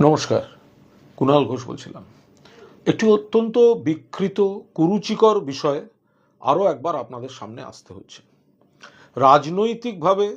নমস্কার, কুণাল ঘোষ বলছিলাম। একটি অত্যন্ত বিকৃত, কুরুচিকর বিষয়ে আরও একবার আপনাদের সামনে আসতে হচ্ছে। রাজনৈতিকভাবে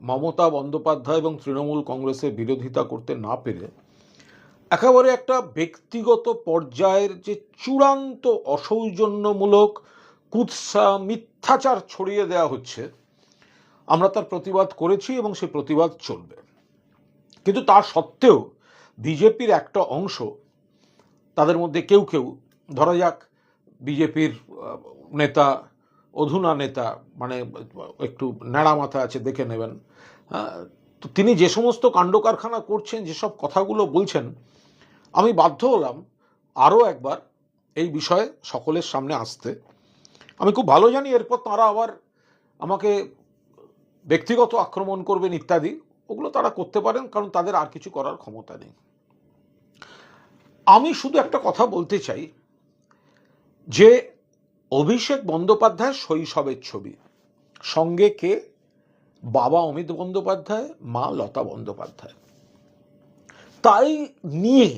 মমতা বন্দ্যোপাধ্যায় এবং তৃণমূল কংগ্রেসের বিরোধিতা করতে না পেরে একেবারে একটা ব্যক্তিগত পর্যায়ের যে চূড়ান্ত অসৌজন্যমূলক কুৎসা, মিথ্যাচার ছড়িয়ে দেওয়া হচ্ছে, আমরা তার প্রতিবাদ করেছি এবং সেই প্রতিবাদ চলবে। কিন্তু তা সত্ত্বেও বিজেপির একটা অংশ তাদের মধ্যে কেউ কেউ ধরা যাক বিজেপির নেতা অধুনা নেতা মানে একটু ন্যাড়া মাথা আছে দেখে নেবেন হ্যাঁ, তো তিনি যে সমস্ত কাণ্ড কারখানা করছেন যেসব কথাগুলো বলছেন আমি বাধ্য হলাম আরও একবার এই বিষয়ে সকলের সামনে আসতে। আমি খুব ভালো জানি এরপর তারা আবার আমাকে ব্যক্তিগত আক্রমণ করবেন ইত্যাদি ওগুলো তারা করতে পারেন, কারণ তাদের আর কিছু করার ক্ষমতা নেই। আমি শুধু একটা কথা বলতে চাই, যে অভিষেক বন্দ্যোপাধ্যায় শৈশবের ছবি, সঙ্গে কে? বাবা অমিত বন্দ্যোপাধ্যায়, মা লতা বন্দ্যোপাধ্যায়। তাই নিয়ে,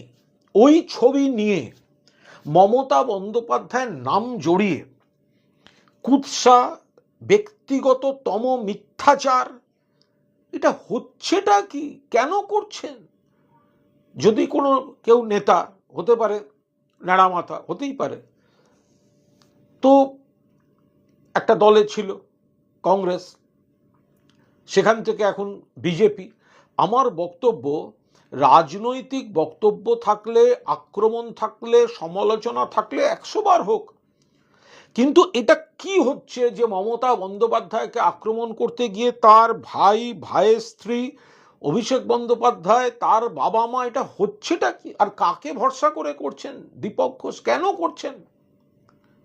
ওই ছবি নিয়ে মমতা বন্দ্যোপাধ্যায়ের নাম জড়িয়ে, কুৎসা, ব্যক্তিগততম মিথ্যাচার এটা হচ্ছেটা কি? কেন করছেন? যদি কোনো কেউ নেতা হতে পারে ন্যাড়া মাথা হতেই পারে। তো একটা দলে ছিল কংগ্রেস, সেখান থেকে এখন বিজেপি। আমার বক্তব্য, রাজনৈতিক বক্তব্য থাকলে, আক্রমণ থাকলে, সমালোচনা থাকলে একশো বার হোক কিন্তু এটা কি হচ্ছে যে মমতা বন্দ্যোপাধ্যায়কে আক্রমণ করতে গিয়ে তার ভাই, ভাইয়ের স্ত্রী অভিষেক বন্দ্যোপাধ্যায়, তার বাবা মা, এটা হচ্ছেটা কি? আর কাকে ভরসা করে করছেন? দীপক ঘোষ কেন করছেন?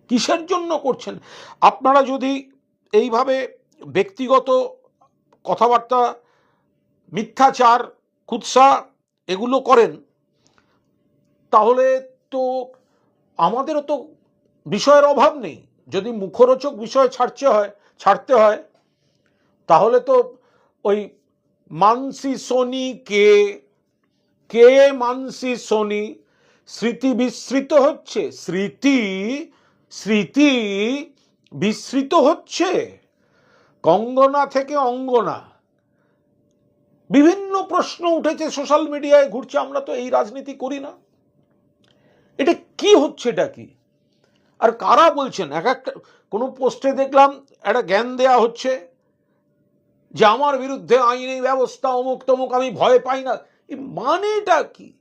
কিসের জন্য করছেন? আপনারা যদি এইভাবে ব্যক্তিগত কথাবার্তা, মিথ্যাচার, কুৎসা এগুলো করেন, তাহলে তো আমাদেরও তো বিষয়ের অভাব নেই। যদি মুখরোচক বিষয় ছাড়তে হয় ছাড়তে হয়, তাহলে তো ওই মানসি সোনি কে কে মানসি সোনি স্মৃতি বিস্মৃত হচ্ছে? স্মৃতি স্মৃতি বিস্মৃত হচ্ছে? কঙ্গনা থেকে অঙ্গনা। বিভিন্ন প্রশ্ন উঠেছে সোশ্যাল মিডিয়ায়, ঘুরছে, আমরা তো এই রাজনীতি করি না। এটা কি হচ্ছে, এটা কি? আর কারা বলছেন? এক একটা, কোনো পোস্টে দেখলাম একটা জ্ঞান দেয়া হচ্ছে যে আমার বিরুদ্ধে আইনি ব্যবস্থা অমুক তমুক, আমি ভয় পাই না। এই মানেটা কি?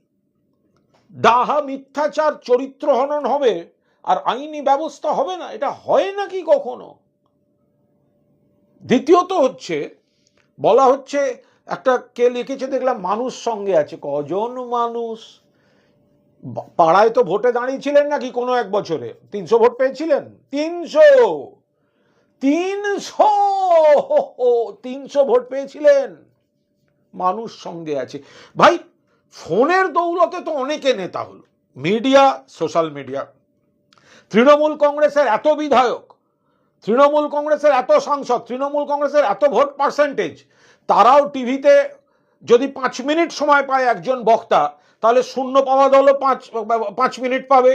ডাহা মিথ্যাচার চরিত্র হনন হবে আর আইনি ব্যবস্থা হবে না? এটা হয় নাকি কখনো? দ্বিতীয়ত হচ্ছে, বলা হচ্ছে, একটা কে লিখেছে দেখলাম, মানুষ সঙ্গে আছে। কজন মানুষ? পাড়ায় তো ভোটে দাঁড়িয়েছিলেন নাকি কোনো এক বছরে? তিনশো ভোট পেয়েছিলেন? তিনশো! তিনশো! তিনশো ভোট পেয়েছিলেন। মানুষ সঙ্গে আছে। ভাই, ফোনের দৌলতে তো অনেকে নেতা হলো। Media, social media. তৃণমূল কংগ্রেসের এত বিধায়ক, তৃণমূল কংগ্রেসের এত সাংসদ, তৃণমূল কংগ্রেসের এত ভোট পার্সেন্টেজ, তারাও টিভিতে যদি পাঁচ মিনিট সময় পায় একজন বক্তা তাহলে শূন্য পাওয়া দলও পাঁচ পাঁচ মিনিট পাবে।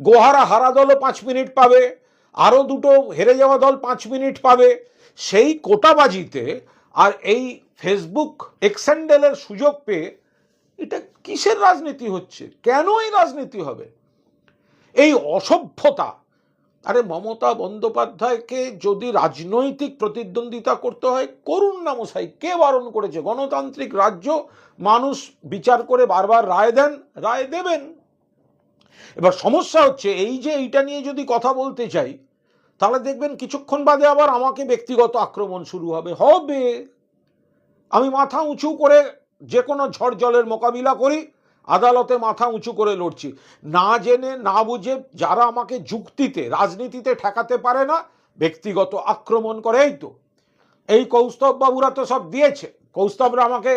গোহারা হারা দলও পাঁচ মিনিট পাবে। আরও দুটো হেরে যাওয়া দল পাঁচ মিনিট পাবে। সেই কোটাবাজিতে আর এই ফেসবুক এক্সেন্ডেলের সুযোগ পেয়ে এটা কিসের রাজনীতি হচ্ছে? কেন এই রাজনীতি হবে? এই অসভ্যতা আরে মমতা বন্দ্যোপাধ্যায়কে যদি রাজনৈতিক প্রতিদ্বন্দ্বিতা করতে হয় করুন না মশাই কে বারণ করেছে? গণতান্ত্রিক রাজ্য, মানুষ বিচার করে বারবার রায় দেন, রায় দেবেন। এবার সমস্যা হচ্ছে, এই যে এইটা নিয়ে যদি কথা বলতে চাই, তাহলে দেখবেন কিছুক্ষণ বাদে আবার আমাকে ব্যক্তিগত আক্রমণ শুরু হবে। হবে। আমি মাথা উঁচু করে যে কোনো ঝড় জলের মোকাবিলা করি আদালতে মাথা উঁচু করে লড়ছি। না জেনে, না বুঝে যারা আমাকে যুক্তিতে, রাজনীতিতে ঠেকাতে পারে না, ব্যক্তিগত আক্রমণ করে, এই তো। এই কৌস্তব বাবুরা তো সব দিয়েছে। কৌস্তবরা আমাকে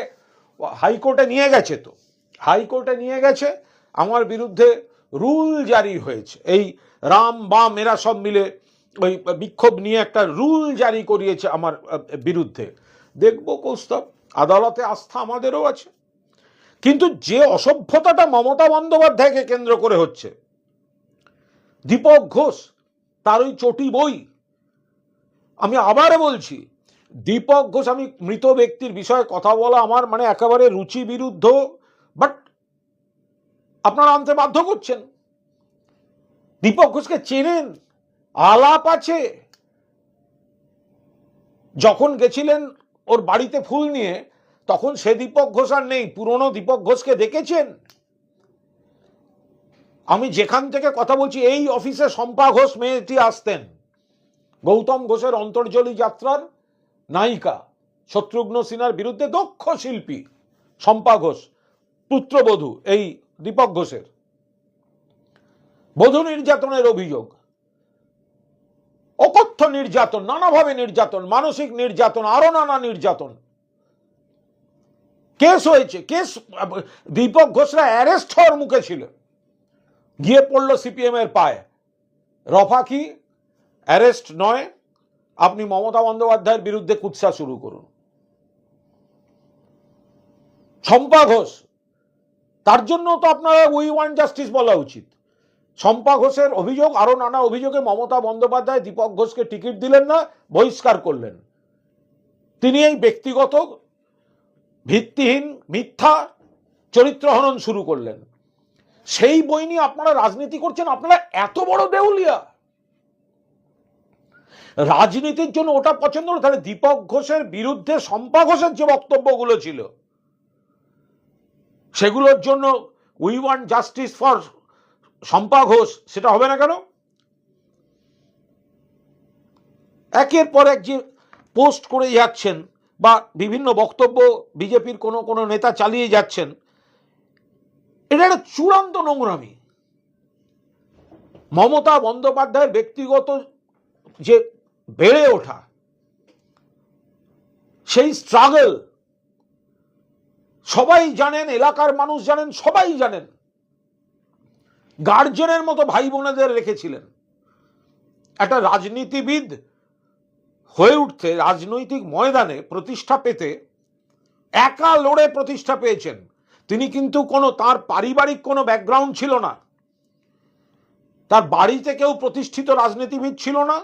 হাইকোর্টে নিয়ে গেছে তো। হাইকোর্টে নিয়ে গেছে। আমার বিরুদ্ধে রুল জারি হয়েছে। এই রাম বাম এরা সব মিলে ওই বিক্ষোভ নিয়ে একটা রুল জারি করিয়েছে আমার বিরুদ্ধে। দেখব কৌস্তব, আদালতে আস্থা আমাদেরও আছে। কিন্তু যে অসভ্যতাটা মমতা বন্দ্যোপাধ্যায়কে কেন্দ্র করে হচ্ছে, দীপক ঘোষ, তার ওই চটি বই, আমি আবার বলছি, দীপক ঘোষ, আমি মৃত ব্যক্তির বিষয়ে কথা বলা আমার মানে একেবারে রুচি বিরুদ্ধ বাট আপনারা আনতে বাধ্য করছেন। দীপক ঘোষকে চেনেন, আলাপ আছে। যখন গেছিলেন ওর বাড়িতে ফুল নিয়ে তখন সে দীপক ঘোষ আর নেই, পুরনো দীপক ঘোষকে দেখেছেন? আমি যেখান থেকে কথা বলছি, এই অফিসে শম্পা ঘোষ মেয়েটি আসতেন। গৌতম ঘোষের অন্তর্জলি যাত্রার নায়িকা, শত্রুঘ্ন সিনহার বিরুদ্ধে দক্ষ শিল্পী শম্পা ঘোষ, পুত্রবধূ এই দীপক ঘোষের। বধূ নির্যাতনের অভিযোগ, অকথ্য নির্যাতন, নানাভাবে নির্যাতন, মানসিক নির্যাতন, আরও নানা নির্যাতন। কেস হয়েছে, কেস, দীপক ঘোষরা অ্যারেস্ট হওয়ার মুখে ছিল। গিয়ে পড়ল সিপিএম এর পায়ে। রফা কি? অ্যারেস্ট নয়। আপনি মমতা বন্দ্যোপাধ্যায়ের বিরুদ্ধে কুৎসা শুরু করুন। শম্পা ঘোষ, তার জন্য তো আপনারা উই ওয়ান জাস্টিস বলা উচিত। শম্পা ঘোষের অভিযোগ, আরও নানা অভিযোগে মমতা বন্দ্যোপাধ্যায়, দীপক ঘোষকে টিকিট দিলেন না, বহিষ্কার করলেন। তিনি এই ব্যক্তিগত ভিত্তিহীন মিথ্যা চরিত্র হনন শুরু করলেন। সেই বই নিয়ে আপনারা রাজনীতি করছেন, আপনারা এত বড় দেউলিয়া। রাজনীতির জন্য ওটা পছন্দ হলো, তাহলে দীপক ঘোষের বিরুদ্ধে শম্পা ঘোষের যে বক্তব্যগুলো ছিল, সেগুলোর জন্য we want justice for Shampa Ghosh, সেটা হবে না কেন? একের পর এক যে পোস্ট করে যাচ্ছেন বা বিভিন্ন বক্তব্য বিজেপির কোনো কোনো নেতা চালিয়ে যাচ্ছেন, এটা একটা চূড়ান্ত নোংরামি। মমতা বন্দ্যোপাধ্যায়ের ব্যক্তিগত যে বেড়ে ওঠা, সেই স্ট্রাগল সবাই জানেন, এলাকার মানুষ জানেন, সবাই জানেন গার্জেনের মতো ভাই বোনেদের রেখেছিলেন। একটা রাজনীতিবিদ হয়ে উঠতে রাজনৈতিক ময়দানে প্রতিষ্ঠা পেতে একা লড়ে প্রতিষ্ঠা পেয়েছেন। তিনি কিন্তু কোনো, তার পারিবারিক কোনো ব্যাকগ্রাউন্ড ছিল না। তার বাড়িতে কেউ প্রতিষ্ঠিত রাজনীতিবিদ ছিল না।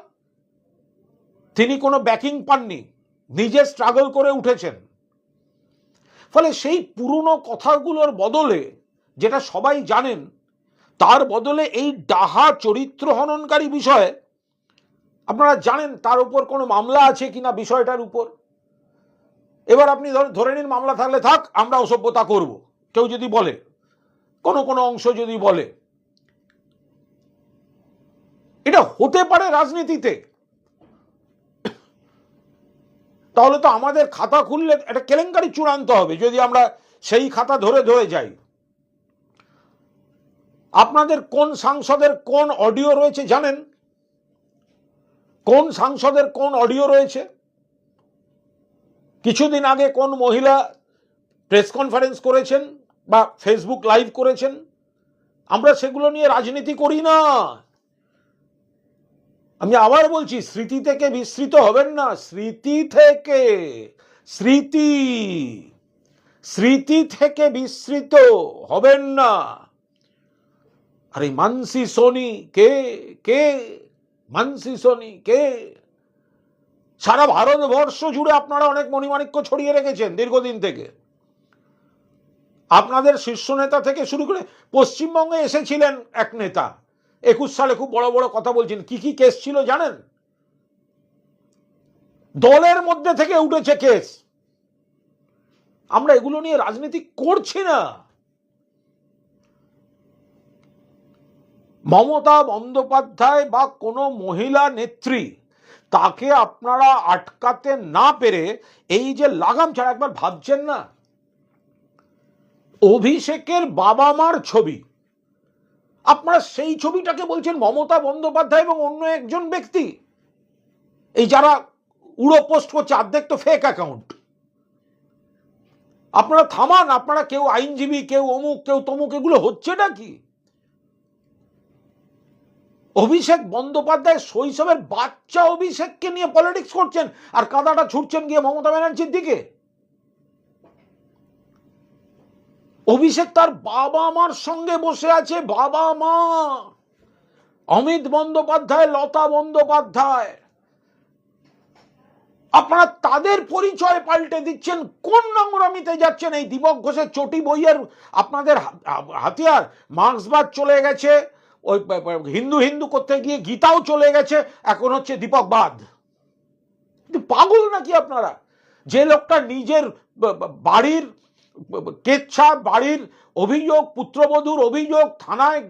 তিনি কোনো ব্যাকিং পাননি। নিজে স্ট্রাগল করে উঠেছেন। ফলে সেই পুরনো কথাগুলোর বদলে, যেটা সবাই জানেন, তার বদলে এই ডাহা চরিত্র হননকারী বিষয়ে আপনারা জানেন তার উপর কোনো মামলা আছে কিনা বিষয়টার উপর? এবার আপনি ধর- নিন মামলা থাকলে থাক, আমরা অসভ্যতা করব। কেউ যদি বলে, কোনো কোনো অংশ যদি বলে। এটা হতে পারে রাজনীতিতে। তাহলে তো আমাদের খাতা খুললে একটা কেলেঙ্কারি চূড়ান্ত হবে, যদি আমরা সেই খাতা ধরে ধরে যাই। আপনাদের কোন সাংসদের কোন অডিও রয়েছে জানেন? কোন সাংসদের কোন অডিও রয়েছে? কিছুদিন আগে কোন মহিলা প্রেস কনফারেন্স করেছেন বা ফেসবুক লাইভ করেছেন? আমরা সেগুলো নিয়ে রাজনীতি করি না। আমি আবার বলছি, স্মৃতি থেকে বিস্মৃত হবেন না। স্মৃতি থেকে, স্মৃতি স্মৃতি থেকে বিস্মৃত হবেন না। আরে মানসি, সোনি, কে কে? মানসি সোনি, কে? সারা ভারতবর্ষ জুড়ে আপনারা অনেক মণিমাণিক্য ছড়িয়ে রেখেছেন দীর্ঘদিন থেকে। আপনাদের শীর্ষ নেতা থেকে শুরু করে পশ্চিমবঙ্গে এসেছিলেন এক নেতা। একুশ সালে খুব বড় বড় কথা বলছেন। কি কি কেস ছিল জানেন? দলের মধ্যে থেকে উঠেছে কেস। আমরা এগুলো নিয়ে রাজনীতি করছি না। মমতা বন্দ্যোপাধ্যায় বা কোনো মহিলা নেত্রী, তাকে আপনারা আটকাতে না পেরে এই যে লাগাম ছাড়া একবার ভাবছেন না? অভিষেকের বাবা মার ছবি। আপনারা সেই ছবিটাকে বলছেন মমতা বন্দ্যোপাধ্যায় এবং অন্য একজন ব্যক্তি। এই যারা উড়ো পোস্ট করছে, অর্ধেক তো ফেক অ্যাকাউন্ট আপনারা থামান, আপনারা কেউ আইনজীবী, কেউ অমুক, কেউ তমুক, এগুলো হচ্ছেটা কি অভিষেক বন্দ্যোপাধ্যায় শৈশবের বাচ্চা অভিষেককে নিয়ে পলিটিক্স করছেন, আর কাদাটা ছুটছেন গিয়ে মমতা ব্যানার্জির দিকে। অভিষেক তার বাবা মার সঙ্গে বসে আছে, বাবা মা। অমিত বন্দ্যোপাধ্যায়, লতা বন্দ্যোপাধ্যায়। আপনারা তাদের পরিচয় পাল্টে দিচ্ছেন, কোন নোংরামিতে যাচ্ছেন? এই দীপক ঘোষের চটি বইয়ের আপনাদের হাতিয়ার মার্ক্সবাদ চলে গেছে। ওই হিন্দু হিন্দু করতে গিয়ে গীতাও চলে গেছে, এখন হচ্ছে দীপকবাদ কিন্তু পাগল নাকি আপনারা? যে লোকটা নিজের বাড়ির কেচ্ছা, বাড়ির অভিযোগ, পুত্রবধূর অভিযোগ, থানায়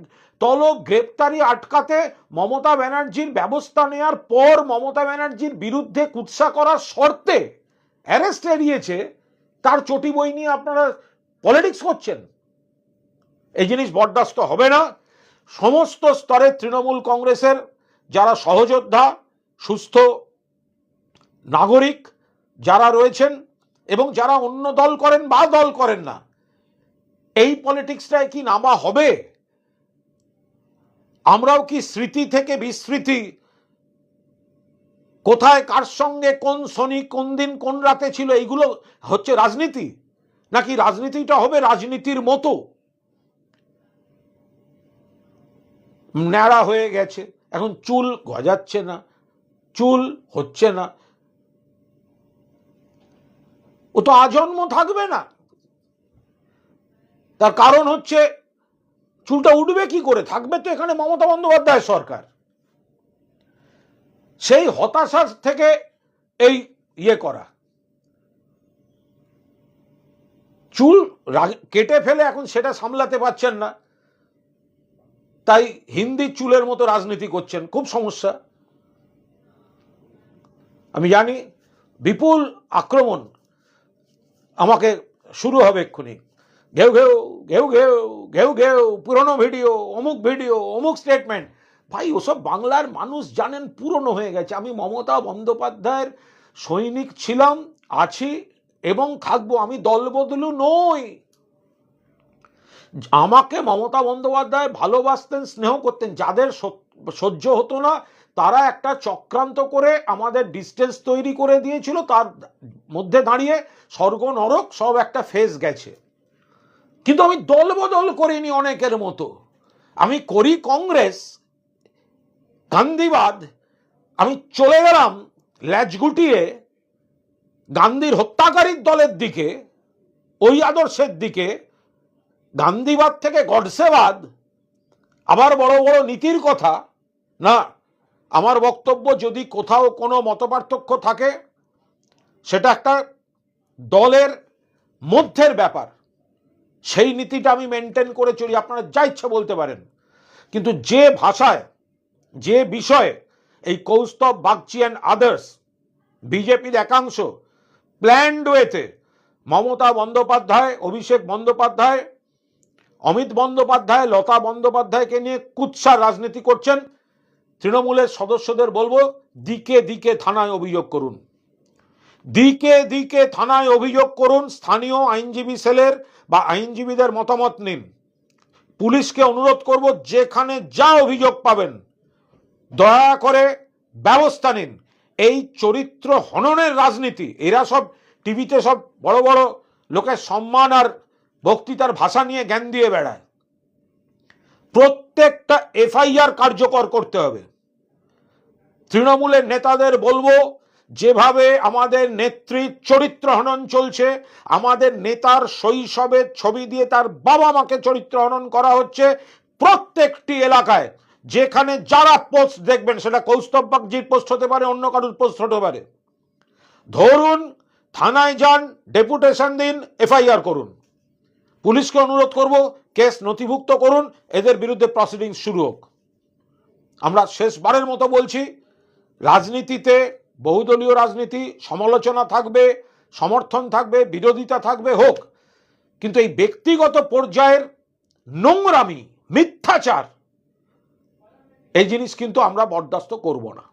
তলব, গ্রেপ্তারি আটকাতে মমতা ব্যানার্জির ব্যবস্থা নেয়ার পর মমতা ব্যানার্জির বিরুদ্ধে কুৎসা করার শর্তে অ্যারেস্ট এড়িয়েছে, তার চটি বই নিয়ে আপনারা পলিটিক্স করছেন। এই জিনিস বরদাস্ত হবে না। সমস্ত স্তরে তৃণমূল কংগ্রেসের যারা সহযোদ্ধা, সুস্থ নাগরিক যারা রয়েছেন এবং যারা অন্য দল করেন বা দল করেন না, এই পলিটিক্সটায় কি নামা হবে? আমরাও কি স্মৃতি থেকে বিস্মৃতি? কোথায়, কার সঙ্গে, কোন শনি, কোন দিন, কোন রাতে ছিল? এইগুলো হচ্ছে রাজনীতি। নাকি রাজনীতিটা হবে রাজনীতির মতো? ন্যাড়া হয়ে গেছে। এখন চুল গজাচ্ছে না, চুল হচ্ছে না। ও তো আজন্ম থাকবে না। তার কারণ হচ্ছে চুলটা উঠবে কি করে? থাকবে তো এখানে মমতা বন্দ্যোপাধ্যায় সরকার। সেই হতাশার থেকে এই ইয়ে করা। চুল কেটে ফেলে এখন সেটা সামলাতে পারছেন না। তাই হিন্দি চুলের মতো রাজনীতি করছেন, খুব সমস্যা। আমি জানি বিপুল আক্রমণ আমাকে শুরু হবে এক্ষুনি। ঘেউ ঘেউ ঘেউ ঘেউ ঘেউ ঘেউ, পুরনো ভিডিও, অমুক ভিডিও, অমুক স্টেটমেন্ট ভাই, ওসব বাংলার মানুষ জানেন পুরনো হয়ে গেছে। আমি মমতা বন্দ্যোপাধ্যায়ের সৈনিক ছিলাম, আছি এবং থাকব। আমি দলবদলু নই। আমাকে মমতা বন্দ্যোপাধ্যায় ভালোবাসতেন, স্নেহ করতেন, যাদের সহ্য হতো না, তারা একটা চক্রান্ত করে আমাদের ডিস্টেন্স তৈরি করে দিয়েছিল, তার মধ্যে দাঁড়িয়ে স্বর্গ, নরক সব একটা ফেস গেছে। কিন্তু আমি দল বদল করিনি অনেকের মতো। আমি করি কংগ্রেস, গান্ধীবাদ, আমি চলে গেলাম ল্যাজ গুটিয়ে গান্ধীর হত্যাকারীর দলের দিকে, ওই আদর্শের দিকে গান্ধীবাদ থেকে গডসেবাদ, আবার বড় বড় নীতির কথা, না, আমার বক্তব্য যদি কোথাও কোনো মতপার্থক্য থাকে, সেটা একটা দলের মধ্যের ব্যাপার। সেই নীতিটা আমি মেনটেন করে চলি, আপনারা যা ইচ্ছা বলতে পারেন। কিন্তু যে ভাষায়, যে বিষয়ে এই কৌস্তব, বাগচি অ্যান্ড আদার্স বিজেপির একাংশ প্ল্যান্ড ওয়েতে মমতা বন্দ্যোপাধ্যায়, অভিষেক বন্দ্যোপাধ্যায় অমিত বন্দ্যোপাধ্যায়, লতা বন্দ্যোপাধ্যায়কে নিয়ে কুৎসার রাজনীতি করছেন। তৃণমূলের সদস্যদের বলব, দিকে দিকে থানায় অভিযোগ করুন। দিকে দিকে থানায় অভিযোগ করুন, স্থানীয় আইনজীবী সেলের বা আইনজীবীদের মতামত নিন। পুলিশকে অনুরোধ করব, যেখানে যা অভিযোগ পাবেন, দয়া করে ব্যবস্থা নিন। এই চরিত্র হননের রাজনীতি, এরা সব টিভিতে সব বড় বড় লোকের সম্মান আর বক্তৃতার ভাষা নিয়ে জ্ঞান দিয়ে বেড়ায়। প্রত্যেকটা এফআইআর কার্যকর করতে হবে। তৃণমূলের নেতাদের বলব, যেভাবে আমাদের নেত্রীর চরিত্র হনন চলছে, আমাদের নেতার শৈশবের ছবি দিয়ে তার বাবা মাকে চরিত্র হনন করা হচ্ছে প্রত্যেকটি এলাকায়। যেখানে যারা পোস্ট দেখবেন, সেটা কৌস্তব বাগজির পোস্ট হতে পারে, অন্য কারোর পোস্ট হতে পারে। ধরুন, থানায় যান, ডেপুটেশন দিন, এফআইআর করুন। পুলিশকে অনুরোধ করব, কেস নথিভুক্ত করুন, এদের বিরুদ্ধে প্রসিডিং শুরু হোক। আমরা শেষবারের মতো বলছি, রাজনীতিতে বহুদলীয় রাজনীতি, সমালোচনা থাকবে, সমর্থন থাকবে, বিরোধিতা থাকবে, হোক। কিন্তু এই ব্যক্তিগত পর্যায়ের নোংরামি, মিথ্যাচার, এই জিনিস কিন্তু আমরা বরদাস্ত করব না।